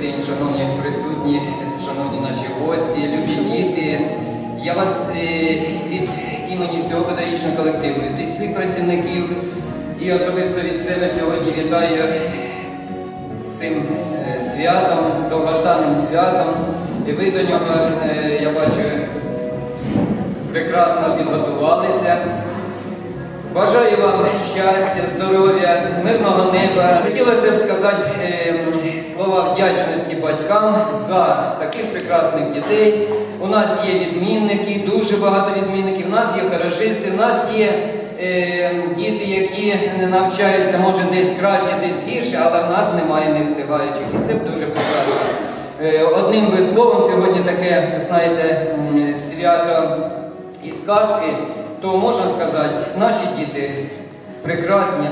день, шановні присутні, шановні наші гості, любі діти. Я вас е, від імені всього педагогічного колективу, від всіх працівників і особисто від себе сьогодні вітаю з цим е, святом, довгожданим святом. І ви до нього, е, я бачу, прекрасно підготувалися. Бажаю вам щастя, здоров'я, мирного неба. Хотілося б сказати слова вдячності батькам за таких прекрасних дітей. У нас є відмінники, дуже багато відмінників. У нас є хорошисти, у нас є е, діти, які не навчаються, може десь краще, десь гірше, але в нас немає не встигаючих. І це дуже прекрасно. Е, Одним словом, сьогодні таке, знаєте, свято і сказки, то можна сказати, наші діти прекрасні.